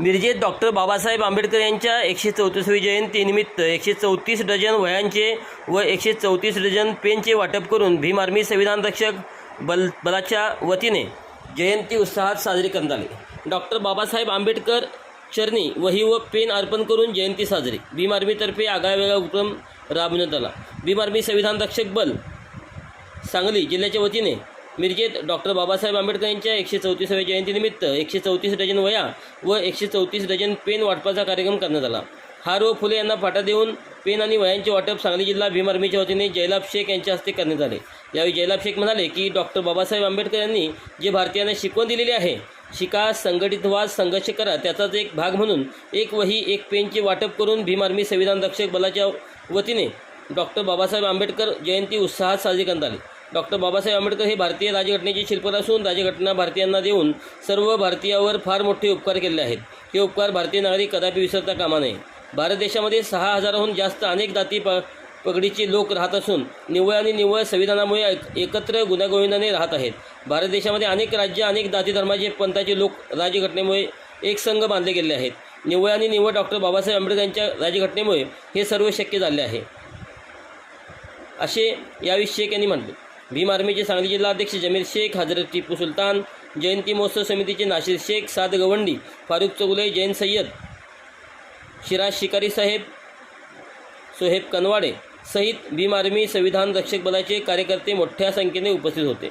मिरजेत doctor Babasaheb Ambedkar यांच्या एकशे चौतीसवी जयंतीनिमित्त एकशे चौतीस डझन वयांचे व एकशे चौतीस डझन पेनचे वाटप करून भीम आर्मी संविधान रक्षक बल बलाच्या वतीने जयंती उत्साहात साजरी करण्यात आली. डॉक्टर बाबासाहेब आंबेडकर चरणी वही व पेन अर्पण करून जयंती साजरी. भीम आर्मीतर्फे आगळावेगळा उपक्रम राबवण्यात आला. भीम आर्मी संविधान रक्षक बल सांगली जिल्ह्याच्या वतीने मिरजेत डॉक्टर बाबासाहेब आंबेडकर यांच्या एकशे चौतीसाव्या जयंतीनिमित्त एकशे चौतीस डजन वया व एकशे चौतीस डजन पेन वाटपाचा कार्यक्रम करण्यात आला. हार व फुले यांना फाटा देऊन पेन आणि वयांचे वाटप सांगली जिल्हा भीम आर्मीच्या वतीने जयलाभ शेख यांच्या हस्ते करण्यात आले. यावेळी जयलाभ शेख म्हणाले की डॉक्टर बाबासाहेब आंबेडकर यांनी जे भारतीयांना शिकवण दिलेली आहे शिका संघटित व्हा संघर्ष करा त्याचाच एक भाग म्हणून एक वही एक पेनचे वाटप करून भीम आर्मी संविधान रक्षक बलाच्या वतीने डॉक्टर बाबासाहेब आंबेडकर जयंती उत्साहात साजरी करण्यात आली. डॉक्टर बाबासाहेब आंबेडकर हे भारतीय राज्यघटनेचे शिल्पकार असून राज्यघटना भारतीयांना देऊन सर्व भारतीयावर फार मोठे उपकार केले आहेत. हे उपकार भारतीय नागरिक कदापि विसरता कामा नये. भारत देशामध्ये सहा हजाराहून जास्त अनेक जाती प पगडीचे लोक राहत असून निव्वळ आणि निव्वळ संविधानामुळे एक- एकत्र गुण्यागोविंदाने राहत आहेत. भारत देशामध्ये अनेक राज्य अनेक जाती धर्माचे पंथाचे लोक राज्यघटनेमुळे एक संघ बांधले गेले आहेत. निव्वळ आणि निव्वळ डॉक्टर बाबासाहेब आंबेडकर यांच्या राज्यघटनेमुळे हे सर्व शक्य झाले आहे. असे याविषयी शेख यांनी म्हटले. भीम आर्मीचे सांगली जिल्हाध्यक्ष जमीर शेख हजरत टिपू सुलतान जयंती महोत्सव समितीचे नाशिर शेख साद गवंडी फारुख चौगुले जैन सय्यद शिराज शिकारी साहेब सोहेब कनवाडे सहित भीम आर्मी संविधान रक्षक बलाचे कार्यकर्ते मोठ्या संख्येने उपस्थित होते.